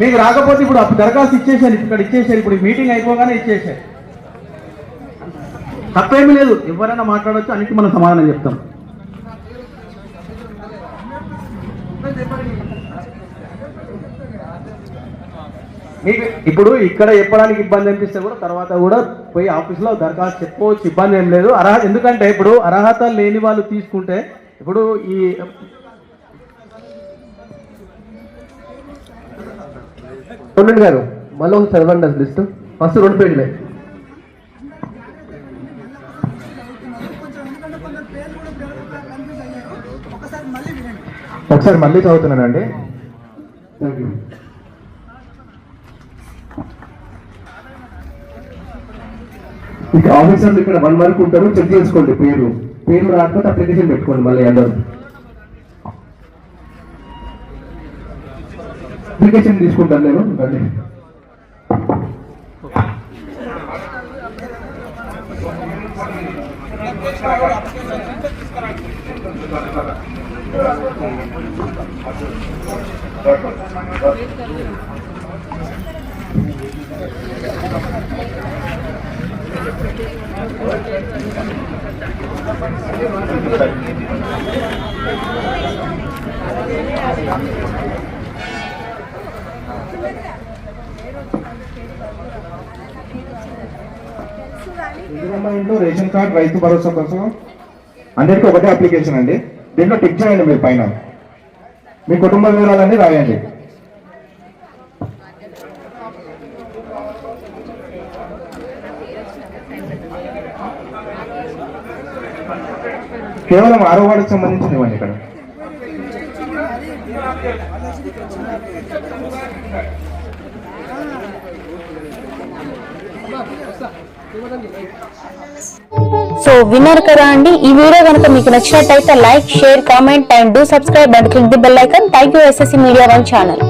మీకు రాకపోతే ఇప్పుడు అప్పుడు దరఖాస్తు ఇచ్చేసాను ఇక్కడ ఇచ్చేసారు ఇప్పుడు మీటింగ్ అయిపోగానే ఇచ్చేసారు తప్పేమీ లేదు. ఎవరైనా మాట్లాడవచ్చు అన్నిటి మనం సమాధానం చెప్తాం. మీకు ఇప్పుడు ఇక్కడ చెప్పడానికి ఇబ్బంది అనిపిస్తే కూడా తర్వాత కూడా పోయి ఆఫీస్లో దరఖాస్తు చెప్పుకోవచ్చు ఇబ్బంది ఏం లేదు. అర్హత ఎందుకంటే ఇప్పుడు అర్హత లేని వాళ్ళు తీసుకుంటే ఇప్పుడు ఈ ఉండండి గారు మళ్ళీ ఒకసారి చదవండి అసలు లిస్ట్. ఫస్ట్ రెండు పేజీలే. ఒకసారి మళ్ళీ చదువుతున్నానండి థ్యాంక్ యూ ఇక ఆఫీసర్లు ఇక్కడ వన్ వరకు ఉంటారు చెక్ చేసుకోండి పేరు. పేరు రాకపోతే అప్లికేషన్ పెట్టుకోండి మళ్ళీ అందరూ. అప్లికేషన్ తీసుకుంటాను నేను రండి. ఇంట్లో రేషన్ కార్డ్ రైతు భరోసా కోసం అందరికీ ఒకటే అప్లికేషన్ అండి. దీంట్లో టిక్ చేయండి మీరు పైన. మీ కుటుంబ వివరాలన్నీ రాయండి. కేవలం ఆరో వార్డుకి సంబంధించినవ్వండి ఇక్కడ. సో విన్నారు కదా అండి ఈ వీడియో కనుక మీకు నచ్చినట్టయితే like share comment and do subscribe and click the bell icon. Thank you SSC media one channel.